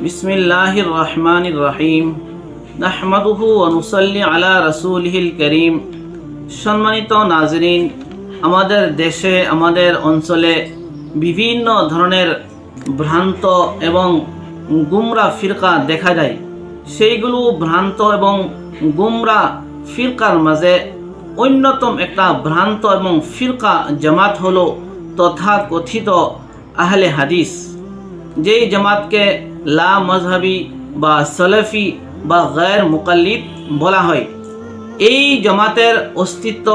বিসমিল্লাহির রহমানির রহিম নাহমাদুহু অনুসল্লি আলা রসুলহিল করিম। সম্মানিত নাজরিন, আমাদের দেশে, আমাদের অঞ্চলে বিভিন্ন ধরনের ভ্রান্ত এবং গুমরা ফিরকা দেখা যায়। সেইগুলো ভ্রান্ত এবং গুমরা ফিরকার মাঝে অন্যতম একটা ভ্রান্ত এবং ফিরকা জামাত হলো তথাকথিত আহলে হাদিস। যেই জামাতকে লা মজহাবি বা সলফি বা গায়ের মুকাল্লিদ বলা হয়। এই জামাতের অস্তিত্ব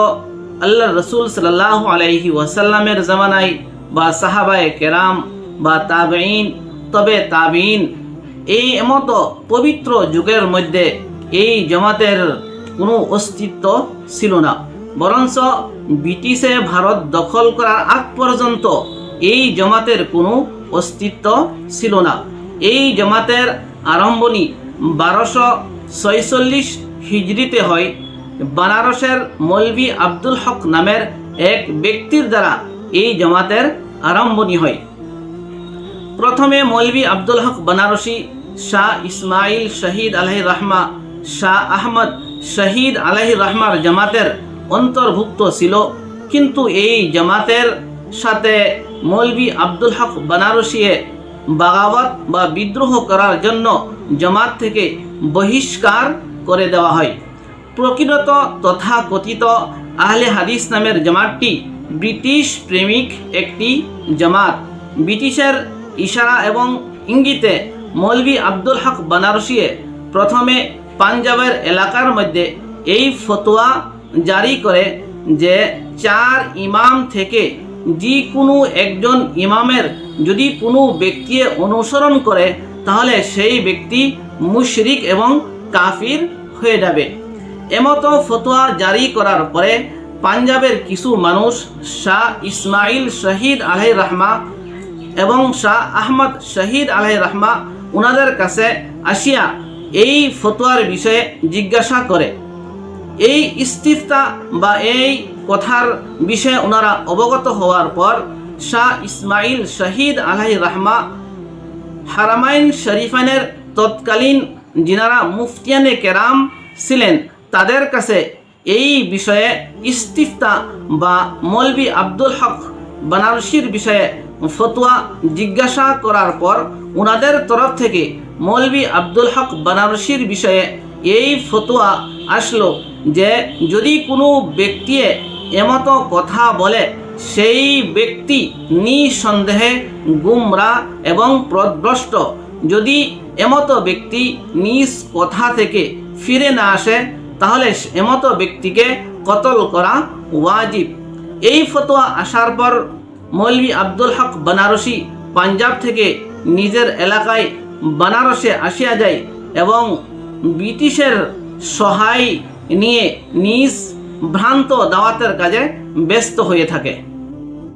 আল্লাহ রসুল সাল্লাহ আলাইহি ওয়াসাল্লামের জামানায় বা সাহাবায়ে কেরাম বা তাবেইন তবে তাবিন এই মতো পবিত্র যুগের মধ্যে এই জামাতের কোনো অস্তিত্ব ছিল না। বরঞ্চ ব্রিটিশে ভারত দখল করার আগ পর্যন্ত এই জামাতের কোনো অস্তিত্ব ছিল না। এই জামাতের আরম্ভণী বারোশো ছয়চল্লিশ হিজড়িতে হয়। বানারসের মৌলভী আব্দুল হক নামের এক ব্যক্তির দ্বারা এই জামাতের আরম্ভণী হয়। প্রথমে মৌলভী আব্দুল হক বানারসি শাহ ইসমাইল শহীদ আলহি রহমা, শাহ আহমদ শহীদ আলহি রহমার জামাতের অন্তর্ভুক্ত ছিল। কিন্তু এই জামাতের সাথে মৌলভী আব্দুল হক বানারসিয়ে বাগাবত বা বিদ্রোহ করার জন্য জামাত থেকে বহিষ্কার করে দেওয়া হয়। প্রকৃত তথা কথিত আহলে হাদিস নামের জামাতটি ব্রিটিশ প্রেমিক একটি জামাত। ব্রিটিশের ইশারা এবং ইঙ্গিতে মৌলভী আব্দুল হক বানারসিয়ে প্রথমে পাঞ্জাবের এলাকার মধ্যে এই ফতোয়া জারি করে যে চার ইমাম থেকে যে কোনো একজন ইমামের যদি কোনো ব্যক্তি অনুসরণ করে, তাহলে সেই ব্যক্তি মুশরিক এবং কাফির হয়ে যাবে। এমতো ফতোয়া জারি করার পরে পাঞ্জাবের কিছু মানুষ শাহ ইসমাইল শহীদ আলহ রহমা এবং শাহ আহমদ শহীদ আলহ রহমা ওনাদের কাছে আসিয়া এই ফতোয়ার বিষয়ে জিজ্ঞাসা করে। এই ইস্তিফতা বা এই কথার বিষয়ে ওনারা অবগত হওয়ার পর, শাহ ইসমাইল শহীদ আলহ রহমা হারামাইন শরীফানের তৎকালীন যিনারা মুফতিয়ানে কেরাম ছিলেন, তাদের কাছে এই বিষয়ে ইস্তিফতা বা মৌলবী আব্দুল হক বানারসির বিষয়ে ফতোয়া জিজ্ঞাসা করার পর ওনাদের তরফ থেকে মৌলবী আব্দুল হক বানারসির বিষয়ে এই ফতোয়া আসলো যে, যদি কোনো ব্যক্তি এমতো কথা বলে সেই ব্যক্তি নিঃসন্দেহে গুমরা এবং প্রদ্রষ্ট যদি এমতো ব্যক্তি নিজ কথা থেকে ফিরে না আসে, তাহলে এমতো ব্যক্তিকে কতল করা ওয়াজিব? এই ফতোয়া আসার পর মৌলভী আব্দুল হক বানারসি পাঞ্জাব থেকে নিজের এলাকায় বানারসে আসিয়া যায় এবং ব্রিটিশের সহায় নিয়ে নিজ ভ্রান্ত দাওয়াতের কাজে ব্যস্ত হয়ে থাকে।